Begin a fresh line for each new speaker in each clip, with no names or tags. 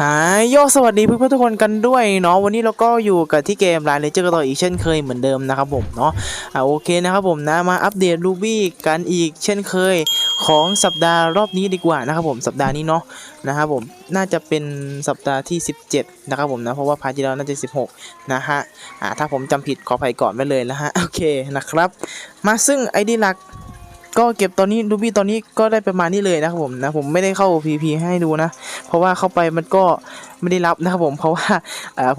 หายโยสวัสดีเพื่อนๆทุกคนกันด้วยเนาะวันนี้เราก็อยู่กับที่เกมรายเลเจอร์กันต่ออีกเช่นเคยเหมือนเดิมนะครับผมเนาะอ่าโอเคนะครับผมนะมาอัปเดตรูบี้กันอีกเช่นเคยของสัปดาห์รอบนี้ดีกว่านะครับผมสัปดาห์นี้เนาะนะครับผมน่าจะเป็นสัปดาห์ที่ 17 นะครับผมนะเพราะว่าพาร์ทที่แล้วน่าจะ 16 นะฮะอ่าถ้าผมจำผิดขออภัยก่อนไว้เลยนะฮะโอเคนะครับ มาซึ่งไอดีหลัก ก็เก็บตอนนี้รูบี้ตอนนี้ก็ได้ประมาณนี้เลยนะครับผมนะผมไม่ได้เข้า PP ให้ดูนะ เพราะว่าเข้าไปมันก็ไม่ได้รับนะครับผมเพราะว่า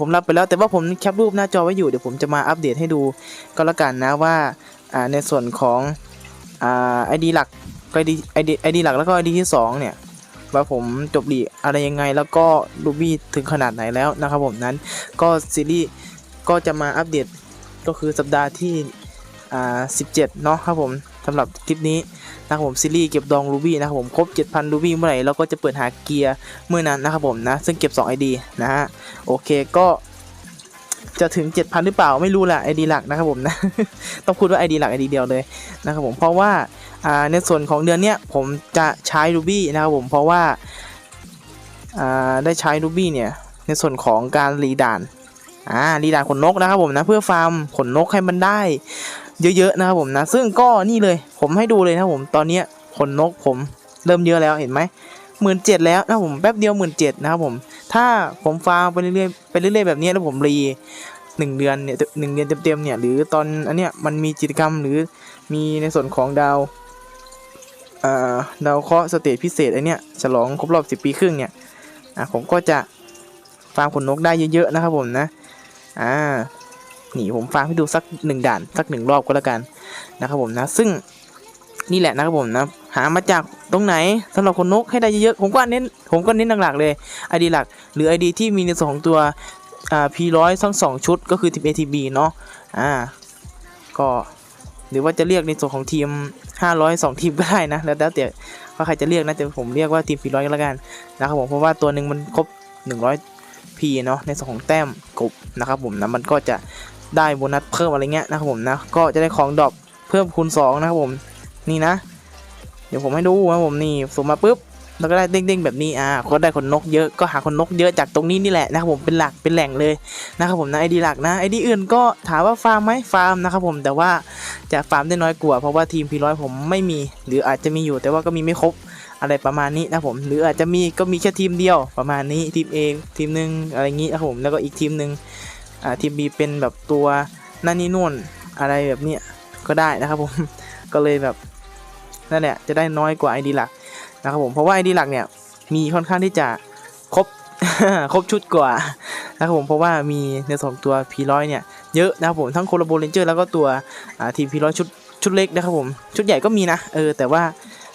ผมรับไปแล้วแต่ว่าผมแคปรูปหน้าจอไว้อยู่เดี๋ยวผมจะมาอัปเดตให้ดูก็แล้วกันนะว่าในส่วนของไอดีหลักไอดีไอดีไอดีหลักแล้วก็ไอดีที่สองเนี่ยว่าผมจบลีอะไรยังไงแล้วก็รูบี้ถึงขนาดไหนแล้วนะครับผมนั้นก็ซีรีส์ก็จะมาอัปเดตก็คือสัปดาห์ที่อ่า17 เนาะครับผม สำหรับคลิปนี้นะครับผมซีรีส์เก็บดองรูบี้นะครับผมครบ 7,000รูบี้เมื่อไหร่เราก็จะเปิดหาเกียร์เมื่อนั้นนะครับผมนะซึ่งเก็บ 2 ID นะฮะโอเคก็จะถึง 7,000 หรือเปล่าไม่รู้แหละ ID หลักนะครับผมนะ ต้องพูดว่า ID หลัก ID เดียวเลยนะครับผมเพราะว่าในส่วนของเดือนเนี้ยผมจะใช้ Ruby นะครับผมเพราะว่าได้ใช้ Ruby เนี่ยในส่วนของการรีด่านอ่ารีด่านขนนกนะครับผมนะเพื่อฟาร์มขนนกให้มันได้ เยอะๆนะครับผมนะ ซึ่งก็นี่เลยผมให้ดูเลยนะครับผมตอนเนี้ขนนกผมเริ่มเยอะแล้วเห็นไหมหมื่นเจ็ดแล้วนะผมแป๊บเดียวหมื่นเจ็ดนะครับผมถ้าผมฟาร์มไปเรื่อยๆไปเรื่อยๆแบบนี้แล้วผมรีหนึ่งเดือนเนี่ยหนึ่งเดือนเต็มๆเนี่ยหรือตอนอันเนี้ยมันมีกิจกรรมหรือมีในส่วนของดาวเอ่อดาวเคราะห์สเตจพิเศษไอเนี้ยฉลองครบรอบสิบปีครึ่งเนี่ยอะผมก็จะฟาร์มขนนกได้เยอะๆนะครับผมนะอ่า หนีผมฟาร์มให้ดูสักหนึ่งด่านสักหนึ่งรอบก็แล้วกันนะครับผมนะซึ่งนี่แหละนะครับผมนะหามาจากตรงไหนสำหรับคนนกให้ได้เยอะๆผมก็เน้นผมก็เน้นหลักๆเลย ID หลัก หรือ ID ที่มีในส่วนของตัวอ่า P100 ทั้งสองชุดก็คือทีม ATB เนาะอ่าก็หรือว่าจะเรียกในส่วนของทีม 500 2 ทีมก็ได้นะ แล้วแต่ว่าใครจะเรียกนะแต่ผมเรียกว่าทีม P100 ก็แล้วกันนะครับผมเพราะว่าตัวหนึ่งมันครบ 100 P เนาะในส่วนของแต้มกบนะครับผมนะมันก็จะ ได้โบนัสเพิ่มอะไรเงี้ยนะครับผมนะก็จะได้ของดรอปเพิ่มคูณ2นะครับผมนี่นะ เดี๋ยวผมให้ดูนะผมนี่สุ่มมาปุ๊บแล้วก็ได้เด้งๆแบบนี้อ่าก็ได้คนนกเยอะก็หาคนนกเยอะจากตรงนี้นี่แหละนะครับผมเป็นหลักเป็นแหล่งเลยนะครับผมนะไอดีหลักนะไอดีอื่นก็ถามว่าฟาร์มไหมฟาร์มนะครับผมแต่ว่าจะฟาร์มได้น้อยกว่าเพราะว่าทีมพีร้อยผมไม่มี หรืออาจจะมีอยู่แต่ว่าก็มีไม่ครบอะไรประมาณนี้นะครับผมหรืออาจจะมีก็มีแค่ทีมเดียวประมาณนี้ทีม A ทีมหนึ่งอะไรอย่างนี้นะครับผมแล้วก็อีกทีมหนึ่ง อ่าทีม B เป็นแบบตัวนั่นนี่นู่นอะไรแบบเนี้ยก็ได้นะครับผม ก็เลยแบบนั่นแหละจะได้น้อยกว่า ID หลักนะครับผมเพราะว่า ID หลักเนี่ยมีค่อนข้างที่จะครบครบชุดกว่านะครับผมเพราะว่ามีในส่วนของตัว P100 เนี่ยเยอะนะครับผมทั้งโคลาโบเรนเจอร์แล้วก็ตัวอ่าทีม P100 ชุดชุดเล็กนะครับผมชุดใหญ่ก็มีนะเออแต่ว่า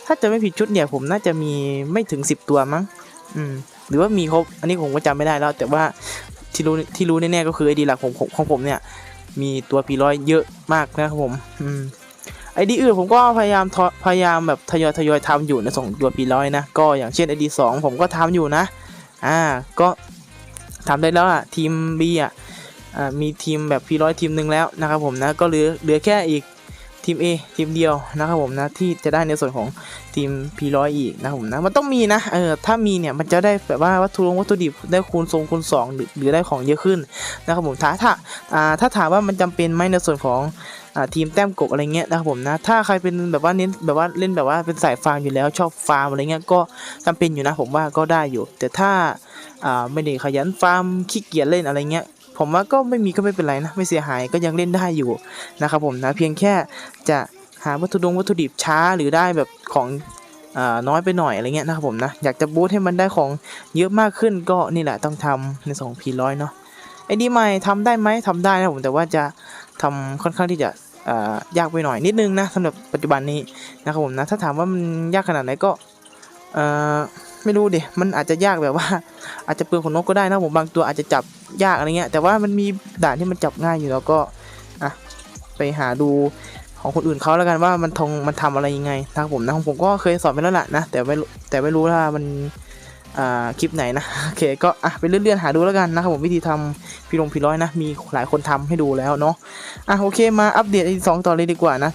ถ้าจะไม่ผิดชุดเนี่ยผมน่าจะมีไม่ถึง 10 ตัวมั้งอืมหรือว่ามีครบอันนี้ผมก็จำไม่ได้แล้ว แต่ว่า ที่รู้ที่รู้แน่ๆก็คือ ID หลักของของผมเนี่ย มีตัว P100 เยอะมากนะครับผมไอดีอื่นผมก็พยายามพยายามแบบทยอยทยอยทำอยู่ในส่งตัวปีร้อยนะก็อย่างเช่นไอดีสองผมก็ทำอยู่นะ อ่าก็ทำได้แล้วอะทีม B อะมีทีมแบบพีร้อยทีมหนึ่งแล้วนะครับผมนะก็เหลือเหลือแค่อีก ทีม A ทีมเดียวนะครับผมนะที่จะได้ในส่วนของทีม P100 อีกนะครับผมนะมันต้องมีนะเออถ้ามีเนี่ยมันจะได้แบบว่าวัตถุลงวัตถุดิบได้คูณทรงคูณสองหรือหรือได้ของเยอะขึ้นนะครับผมถ้าถ้าอ่าถ้าถามว่ามันจำเป็นไหมในส่วนของอ่าทีมแต้มกบอะไรเงี้ยนะครับผมนะถ้าใครเป็นแบบว่าเน้นแบบว่าเล่นแบบว่าเป็นสายฟาร์มอยู่แล้วชอบฟาร์มอะไรเงี้ยก็จำเป็นอยู่นะผมว่าก็ได้อยู่ แต่ถ้าอ่าไม่ได้ขยันฟาร์มขี้เกียจเล่นอะไรเงี้ย ผมว่าก็ไม่มีก็ไม่เป็นไรนะ ไม่เสียหายก็ยังเล่นได้อยู่นะครับผมนะเพียงแค่จะหาวัตถุดงวัตถุดิบช้าหรือได้แบบของอ่าน้อยไปหน่อยอะไรเงี้ยนะครับผมนะอยากจะบูทให้มันได้ของเยอะมากขึ้นก็นี่แหละต้องทำในสองพีร้อยเนาะไอ้ดีใหม่ทำได้ไหมทำได้นะผมแต่ว่าจะทำค่อนข้างที่จะอ่ายากไปหน่อยนิดนึงนะสำหรับปัจจุบันนี้นะครับผมนะถ้าถามว่ามันยากขนาดไหนก็อ่อไม่รู้ดิมันอาจจะยากแบบว่า อาจจะเปลืองขนนกก็ได้นะผมบางตัวอาจจะจับ ยากอะไรเงี้ยแต่ว่ามันมีด่านที่มันจับง่ายอยู่แล้วก็อะไปหาดูของคนอื่นเขาแล้วกันว่ามันทงมันทำอะไรยังไงนะครับผมนะของผมก็เคยสอนไปแล้วล่ะนะแต่ไม่แต่ไม่รู้ว่ามันอ่าคลิปไหนนะโอเคก็อะไปเลื่อนๆหาดูแล้วกันนะครับผมวิธีทำพีลงพีร้อยนะมีหลายคนทำให้ดูแล้วเนาะอะโอเคมาอัปเดตอีกสองต่อเลยดีกว่านะ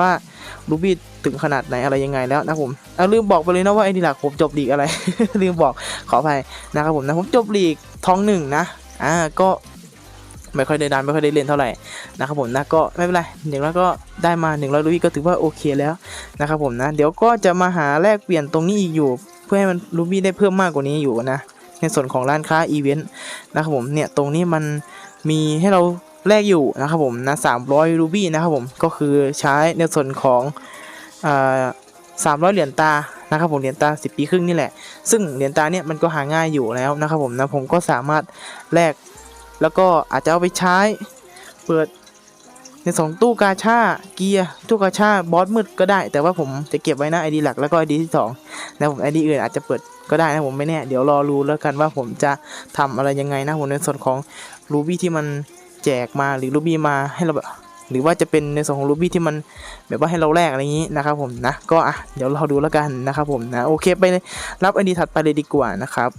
ว่ารูบี้ถึงขนาดไหนอะไรยังไงแล้วนะผมอะลืมบอกไปเลยนะว่าไอ้นี่หลักผมจบลีกอะไร ลืมบอกขออภัยนะครับผมนะผมจบลีกท้องหนึ่งนะอ่าก็ไม่ค่อยได้ดันไม่ค่อยได้เล่นเท่าไหร่นะครับผมนะก็ไม่เป็นไรอย่างน้อยก็ได้มา 100ลูบี้ก็ถือว่าโอเคแล้วนะครับผมนะ เดี๋ยวก็จะมาหาแลกเปลี่ยนตรงนี้อีกอยู่ เพื่อให้มันลูบี้ได้เพิ่มมากกว่านี้อยู่นะในส่วนของร้านค้าอีเวนต์นะครับผมเนี่ยตรงนี้มันมีให้เรา แลกอยู่นะครับผมนะ300ลูบี้นะครับผมก็คือใช้ในส่วนของอ่า300เหรียญตานะครับผมเหรียญตา 10 ปีครึ่งนี่แหละ ซึ่งเหรียญตาเนี่ยมันก็หาง่ายอยู่แล้วนะครับผมนะผมก็สามารถแลกแล้วก็อาจจะเอาไปใช้เปิดในสองตู้กาชาเกียร์ตู้กาชาบอสมืดก็ได้ แต่ว่าผมจะเก็บไว้นะไอดีหลักแล้วก็ไอดีที่สองนะผมไอดีอื่นอาจจะเปิดก็ได้นะผมไม่แน่ เดี๋ยวรอรู้แล้วกันว่าผมจะทำอะไรยังไงนะผมในส่วนของรูบี้ที่มัน แจกมาหรือรูบี้มาให้เราแบบหรือว่าจะเป็นในส่วนของรูบี้ที่มันแบบว่าให้เราแลกอะไรอย่างนี้นะครับผมนะก็อะเดี๋ยวเราดูแล้วกันนะครับผมนะโอเคไปรับไอดีถัดไปเลยดีกว่านะครับ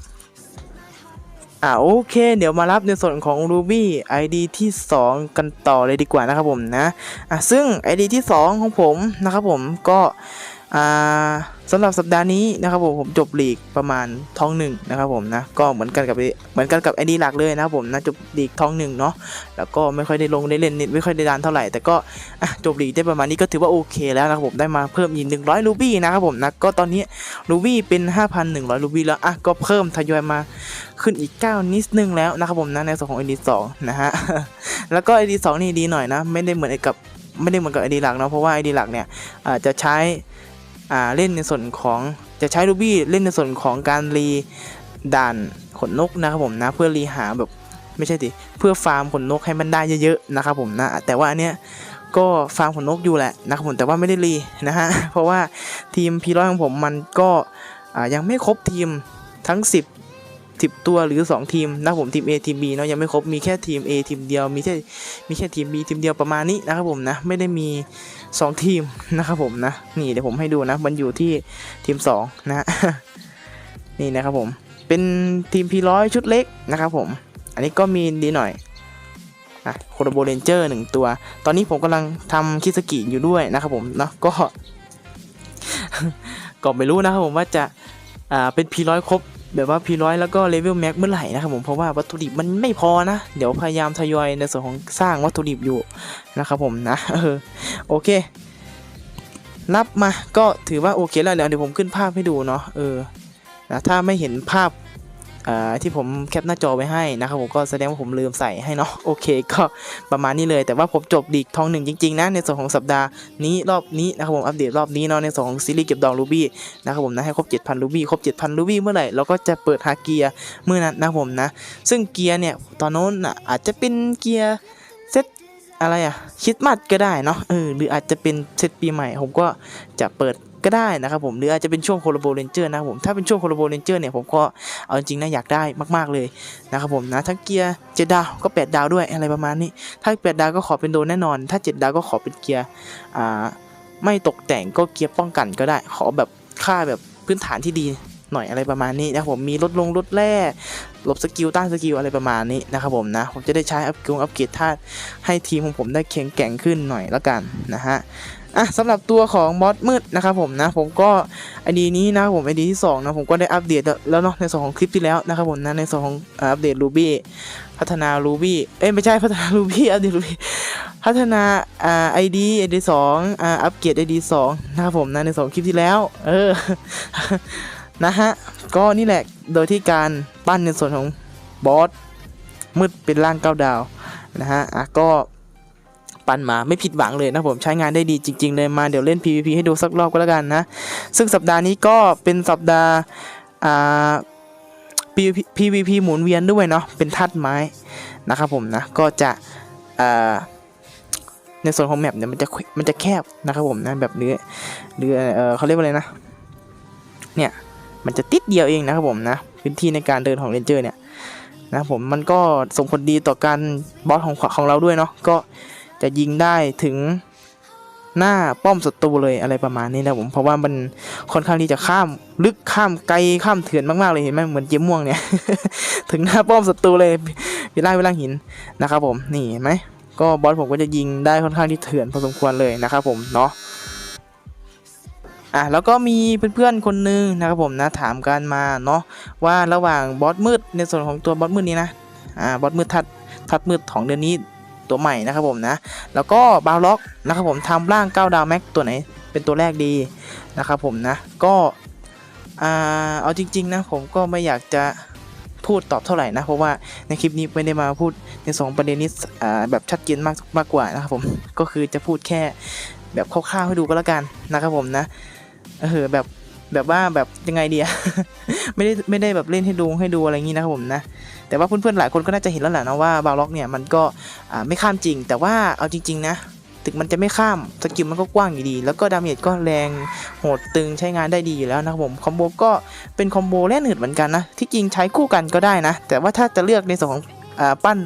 อ่าโอเค เดี๋ยวมารับในส่วนของ Ruby ID ที่ 2 กันต่อเลยดีกว่านะครับผมนะอะซึ่ง ID ที่ 2 ของผมนะครับผมก็ สำหรับสัปดาห์นี้นะครับผมผมจบลีกประมาณท้องหนึ่งนะครับผมนะก็เหมือนกันกับเหมือนกันกับ ID หลักเลยนะครับผมนะจบลีกท้องหนึ่งเนาะแล้วก็ไม่ค่อยได้ลงได้เล่นนิดไม่ค่อยได้ดานเท่าไหร่ แต่ก็จบลีกได้ประมาณนี้ก็ถือว่าโอเคแล้วนะครับผมได้มาเพิ่มอีก100ลูบี้นะครับผมนะก็ตอนนี้ลูบี้เป็น5,100ลูบี้แล้วอะก็เพิ่มทยอยมาขึ้นอีก9นิดนึงแล้วนะครับผมนะในส่วนของ ID 2นะฮะแล้วก็ ID 2นี่ดีหน่อยนะ ไม่ได้เหมือนกับไม่ได้เหมือนกับ ID หลักเนาะเพราะว่า ID หลักเนี่ยอาจจะใช้ เล่นในส่วนของจะใช้ Ruby เล่นในส่วนของการรีด่านขนนกนะครับผมนะเพื่อรีหาแบบไม่ใช่ดิเพื่อฟาร์มขนนกให้มันได้เยอะๆนะครับผมนะแต่ว่าอันเนี้ยก็ฟาร์มขนนกอยู่แหละนะครับผมแต่ว่าไม่ได้รีนะฮะเพราะว่าทีมพีร้อยของผมมันก็อ่ายังไม่ครบทีมทั้ง 10 10 ตัวหรือ 2 ทีมนะผมทีม A ทีม B เนาะยังไม่ครบมีแค่ทีม A ทีมเดียวมีแค่มีแค่ทีม B ทีมเดียวประมาณนี้นะครับผมนะไม่ได้มี2 ทีมนะครับผมนะ นี่เดี๋ยวผมให้ดูนะ มันอยู่ที่ทีม 2 นะ นี่นะครับผม เป็นทีม P100 ชุดเล็กนะครับผม อันนี้ก็มีดีหน่อยอะโคโรโบเรนเจอร์หนึ่งตัว ตอนนี้ผมกำลังทำคิสกิอยู่ด้วยนะครับผมเนาะก็ ก็ไม่รู้นะครับผมว่าจะ อ่า เป็น P100 ครบ แบบว่าพีร้อยแล้วก็เลเวลแม็กเมื่อไหร่นะครับผมเพราะว่าวัตถุดิบมันไม่พอนะ เดี๋ยวพยายามทยอยในส่วนของสร้างวัตถุดิบอยู่นะครับผมนะเออโอเคนับมาก็ถือว่าโอเคแล้วเดี๋ยวผมขึ้นภาพให้ดูเนาะเออนะถ้าไม่เห็นภาพ ที่ผมแคปหน้าจอไว้ให้นะครับผมก็แสดงว่าผมลืมใส่ให้เนาะโอเค ก็ประมาณนี้เลย แต่ว่าผมจบดีกทองหนึ่งจริงๆนะในส่วนของสัปดาห์นี้รอบนี้นะครับผมอัปเดตรอบนี้เนาะในส่วนของซีรีส์เก็บดองรูบี้นะครับผมนะให้ครบ 7,000รูบี้ครบ 7,000รูบี้เมื่อไหร่เราก็จะเปิดหาเกียร์เมื่อนั้นนะครับผมนะ ซึ่งเกียร์เนี่ยตอนโน้นอะอาจจะเป็นเกียร์เซตอะไรอะคิดมัดก็ได้เนาะเออหรืออาจจะเป็นเซตปีใหม่ผมก็จะเปิด ก็ได้นะครับผมหรืออาจจะเป็นช่วงโคโลโบเรนเจอร์นะครับผมถ้าเป็นช่วงโคโลโบเรนเจอร์เนี่ยผมก็เอาจริงๆนะอยากได้มากๆเลยนะครับผมนะทั้งเกียร์เจ็ดดาวก็แปดดาวด้วยอะไรประมาณนี้ ถ้าแปดดาวก็ขอเป็นโดนแน่นอน ถ้าเจ็ดดาวก็ขอเป็นเกียร์อ่าไม่ตกแต่งก็เกียร์ป้องกันก็ได้ ขอแบบค่าแบบพื้นฐานที่ดีหน่อยอะไรประมาณนี้นะครับผมมีลดลงลดแร่ลบสกิลต้านสกิลอะไรประมาณนี้นะครับผมนะผมจะได้ใช้อัพกงอัพเกรดธาตุให้ทีมของผมได้แข็งแกร่งขึ้นหน่อยแล้วกันนะฮะ อะสำหรับตัวของบอสมืดนะครับผมนะผมก็ไอดีนี้นะผมไอดีที่สองนะผมก็ได้อัปเดตแล้วเนาะในส่วนของคลิปที่แล้วนะครับผมนะในส่วนของอัปเดต Ruby พัฒนา Ruby เอ้ยไม่ใช่พัฒนา Ruby อัปเดต Ruby พัฒนาอ่า ID ID สองอ่าอัปเกรด ID สองนะครับผมนะในสองคลิปที่แล้ว เออนะฮะก็นี่แหละโดยที่การปั้นในส่วนของบอสมืดเป็นร่างเก้าดาวนะฮะอะก็ ปั้นมาไม่ผิดหวังเลยนะผมใช้งานได้ดีจริง ๆ เลยมาเดี๋ยวเล่น PVP ให้ดูสักรอบก็แล้วกันนะ ซึ่งสัปดาห์นี้ก็เป็นสัปดาห์อ่า PVP PVP หมุนเวียนด้วยเนาะเป็นธาตุไม้นะครับผมนะก็จะอ่าในส่วนของแมปเนี่ยมันจะมันจะแคบนะครับผมนะแบบเนื้อเรือเออเขาเรียกว่าอะไรนะเนี่ยมันจะติดเดียวเองนะครับผมนะพื้นที่ในการเดินของเรนเจอร์เนี่ยนะผมมันก็ส่งผลดีต่อการบอสของของเราด้วยเนาะก็ จะยิงได้ถึงหน้าป้อมศัตรูเลยอะไรประมาณนี้นะผมเพราะว่ามันค่อนข้างที่จะข้ามลึกข้ามไกลข้ามเถื่อนมากๆเลยเห็นไหมเหมือนเจี๊ยม่วงเนี่ย ถึงหน้าป้อมศัตรูเลยวิล่าวิล่าหินนะครับผมนี่เห็นไหมก็บอสผมก็จะยิงได้ค่อนข้างที่เถื่อนพอสมควรเลยนะครับผมเนาะอะแล้วก็มีเพื่อนๆคนหนึงนะครับผมนะถามกันมาเนาะว่าระหว่างบอสมืดในส่วนของตัวบอสมืดนี้นะอ่าบอสมืดทัดทัดมืดของเดือนนี้ ตัวใหม่นะครับผมนะ แล้วก็บาวล็อกนะครับผมทำร่าง9ดาวแม็กตัวไหนเป็นตัวแรกดีนะครับผมนะ ก็เอาจริง ๆ นะผมก็ไม่อยากจะพูดตอบเท่าไหร่นะ เพราะว่าในคลิปนี้ไม่ได้มาพูดในสองประเด็นนี้แบบชัดเจนมากมากกว่านะครับผมก็คือจะพูดแค่แบบคร่าวๆให้ดูก็แล้วกันนะครับผมนะเออแบบ แบบว่าแบบยังไงเดีอะไม่ได้ไม่ได้แบบเล่นให้ดูให้ดูอะไรอย่างนี้นะครับผมนะ แต่ว่าเพื่อนๆหลายคนก็น่าจะเห็นแล้วแหละนะว่าบาล็อกเนี่ยมันก็ไม่ข้ามจริง แต่ว่าเอาจริง ๆ นะถึงมันจะไม่ข้ามสกิลมันก็กว้างอยู่ดี แล้วก็ดาเมจก็แรงโหดตึงใช้งานได้ดีอยู่แล้วนะครับผมคอมโบก็เป็นคอมโบแล่นหืดเหมือนกันนะที่จริงใช้คู่กันก็ได้นะ แต่ว่าถ้าจะเลือกในส่วนของปั้น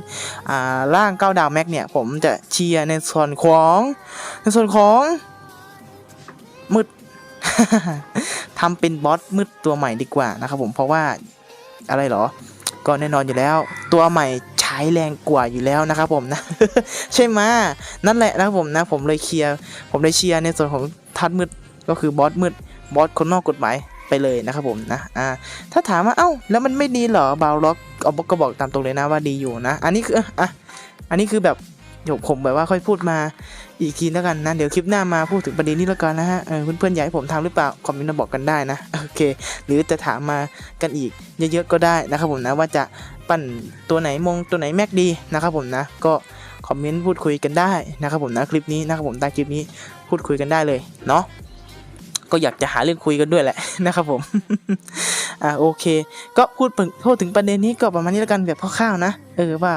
อ่าร่าง9ดาวแม็กเนี่ย ผมจะเชียร์ในส่วนของในส่วนของมืด ทำเป็นบอสมืดตัวใหม่ดีกว่านะครับผมเพราะว่าอะไรเหรอ ก็แน่นอนอยู่แล้ว ตัวใหม่ใช้แรงกว่าอยู่แล้วนะครับผมนะ ใช่ไหมนั่นแหละนะครับผมนะ ผมเลยเคลียร์ผมเลยเชียร์ในส่วนของทัดมืดก็คือบอสมืดบอสคนนอกกฎหมายไปเลยนะครับผมนะอ่าถ้าถามว่าเอ้าแล้วมันไม่ดีเหรอ บาวล็อกเอาก็บอกตามตรงเลยนะว่าดีอยู่นะ อันนี้คืออะอันนี้คือแบบ เดี๋ยวผมแบบว่าค่อยพูดมาอีกทีแล้วกันนะ เดี๋ยวคลิปหน้ามาพูดถึงประเด็นนี้แล้วกันนะฮะเออเพื่อนๆอยากให้ผมทำหรือเปล่า คอมเมนต์มาบอกกันได้นะ โอเค หรือจะถามมากันอีกเยอะๆก็ได้นะครับผมนะว่าจะปั่นตัวไหนมงตัวไหนแม็กดีนะครับผมนะ ก็คอมเมนต์พูดคุยกันได้นะครับผมนะคลิปนี้นะครับผมใต้คลิปนี้พูดคุยกันได้เลยเนาะก็อยากจะหาเรื่องคุยกันด้วยแหละนะครับผม อ่าโอเค ก็พูดพูดถึงประเด็นนี้ก็ประมาณนี้แล้วกันแบบคร่าวๆนะ เออว่า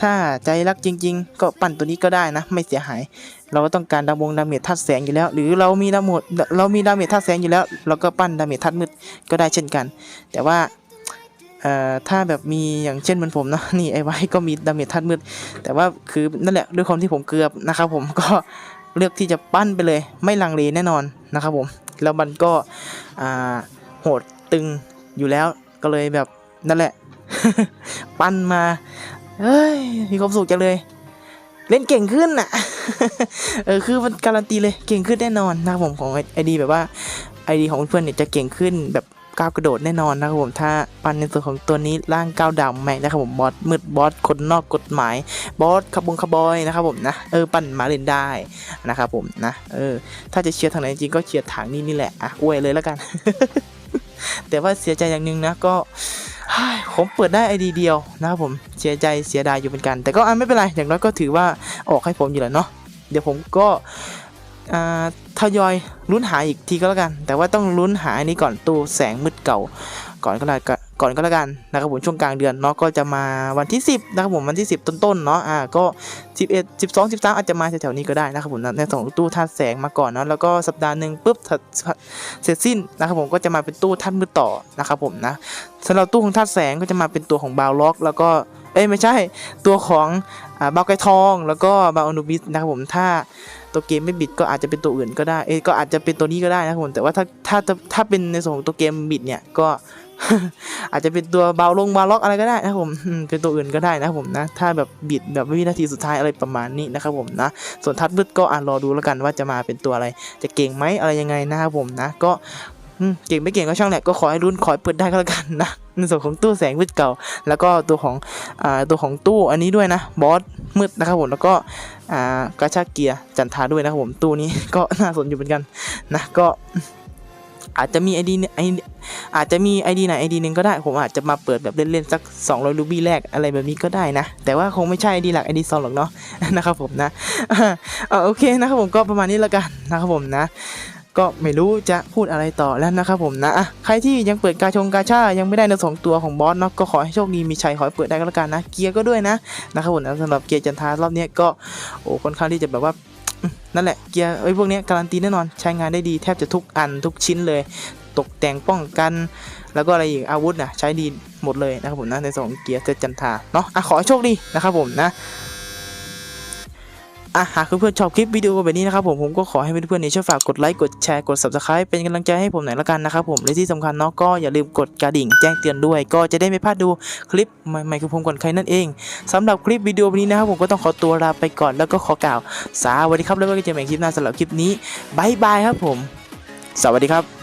ถ้าใจรักจริง ๆ ก็ปั่นตัวนี้ก็ได้นะ ไม่เสียหาย เราก็ต้องการดาวงดาเมจธาตุแสงอยู่แล้ว หรือเรามีดาเมจเรามีดาเมจธาตุแสงอยู่แล้ว เราก็ปั้นดาเมจธาตุมืดก็ได้เช่นกัน แต่ว่าเอ่อถ้าแบบมีอย่างเช่นเหมือนผมเนาะนี่ไอ้ไว้ก็มีดาเมจธาตุมืด แต่ว่าคือนั่นแหละด้วยความที่ผมเกือบนะครับผมก็เลือกที่จะปั้นไปเลย ไม่ลังเลแน่นอนนะครับผมแล้วมันก็โหดตึงอยู่แล้วก็เลยแบบนั่นแหละ ปั้นมา เฮ้ยมีความสุขจังเลย เล่นเก่งขึ้นน่ะ เออคือมันการันตีเลยเก่งขึ้นแน่นอนนะครับผมของไอดีแบบว่าไอดีของเพื่อนเนี่ยจะเก่งขึ้นแบบก้าวกระโดดแน่นอนนะครับผมถ้าปันในส่วนของตัวนี้ร่างก้าวดำแม็กนะครับผมบอสมืดบอสคนนอกกฎหมายบอสขบงขบอยนะครับผมนะเออปั่นมาเล่นได้นะครับผมนะเออถ้าจะเชียร์ทางไหนจริงก็เชียร์ทางนี้นี่แหละอะอวยเลยแล้วกัน แต่ว่าเสียใจอย่างหนึ่งนะก็ ผมเปิดได้ไอดีเดียวนะครับผมเสียใจเสียดายอยู่เหมือนกัน แต่ก็ไม่เป็นไรอย่างน้อยก็ถือว่าออกให้ผมอยู่แล้วเนาะเดี๋ยวผมก็ทยอยลุ้นหาอีกทีก็แล้วกัน แต่ว่าต้องลุ้นหาอันนี้ก่อนตู้แสงมืดเก่า ก่อนก็แล้วกัน ก่อนก็แล้วกันนะครับผมช่วงกลางเดือนเนาะก็จะมาวันที่ 10นะครับผมวันที่ 10 ต้นๆเนาะอ่าก็ 11 12 13 อาจจะมาแถวๆนี้ก็ได้นะครับผมในสองตู้ธาตุแสงมาก่อนเนาะแล้วก็สัปดาห์หนึ่งปุ๊บเสร็จสิ้นนะครับผมก็จะมาเป็นตู้ธาตุมืดต่อนะครับผมนะสำหรับตู้ของธาตุแสงก็จะมาเป็นตัวของบาวล็อก แล้วก็เอ้ยไม่ใช่ตัวของอ่าบาวไกทอง แล้วก็บาวอนุบิสนะครับผมถ้าตัวเกมไม่บิดก็อาจจะเป็นตัวอื่นก็ได้เอ้ก็อาจจะเป็นตัวนี้ก็ได้นะครับผมแต่ว่าถ้าถ้าถ้าถ้าเป็นในส่วนของตัวเกมบิดเนี่ยก็ อาจจะเป็นตัวเบาลงบาล็อกอะไรก็ได้นะผมเป็นตัวอื่นก็ได้นะผมนะ ถ้าแบบบิดแบบวินาทีสุดท้ายอะไรประมาณนี้นะครับผมนะ ส่วนทัดมืดก็อ่านรอดูแล้วกันว่าจะมาเป็นตัวอะไร จะเก่งไหมอะไรยังไงนะครับผมนะ ก็เก่งไม่เก่งก็ช่างแหละก็ขอให้รุ่นขอให้เปิดได้ก็แล้วกันนะในส่วนของตู้แสงมืดเก่า แล้วก็ตัวของอ่าตัวของตู้อันนี้ด้วยนะบอสมืดนะครับผมแล้วก็อ่ากระชากเกียร์จันทาด้วยนะครับผมตู้นี้ก็น่าสนอยู่เหมือนกันนะก็อาจจะมีไอเดียไอ อาจจะมีไอดีไหนไอดีหนึ่งก็ได้ ผมอาจจะมาเปิดแบบเล่นๆสัก 200รูบี้แรกอะไรแบบนี้ก็ได้นะ แต่ว่าคงไม่ใช่ไอดีหลักไอดีสองหรอกเนาะนะครับผมนะอ่าโอเคนะครับผมก็ประมาณนี้แล้วกันนะครับผมนะก็ไม่รู้จะพูดอะไรต่อแล้วนะครับผมนะใครที่ยังเปิดกาชงกาชายังไม่ได้ในสองตัวของบอสเนาะก็ขอให้โชคดีมีชัยขอให้เปิดได้ก็แล้วกันนะ เกียร์ก็ด้วยนะนะครับผมนะสำหรับเกียร์จันทารอบเนี้ยก็โอ้ค่อนข้างที่จะแบบว่านั่นแหละเกียร์ไอ้พวกเนี้ยการันตีแน่นอนใช้งานได้ดีแทบจะทุกอันทุกชิ้นเลย ตกแต่งป้องกัน แล้วก็อะไรอีกอาวุธนะใช้ดีหมดเลยนะครับผมนะในส่วนของเกียร์เซจันทาเนาะอะขอโชคดีนะครับผมนะอะหากเพื่อนๆชอบคลิปวิดีโอแบบนี้นะครับผมผมก็ขอให้เพื่อนๆเนี่ยช่วยฝากกดไลค์กดแชร์กด subscribe เป็นกำลังใจให้ผมหน่อยละกันนะครับผมและที่สำคัญเนาะก็อย่าลืมกดกระดิ่งแจ้งเตือนด้วย ก็จะได้ไม่พลาดดูคลิปใหม่ๆของผมก่อนใครนั่นเองสำหรับคลิปวิดีโอวันนี้นะครับผมก็ต้องขอตัวลาไปก่อนแล้วก็ขอกล่าวสวัสดีครับแล้วไว้เจอกันใหม่คลิปหน้าสำหรับคลิปนี้บายบายครับผม สวัสดีครับ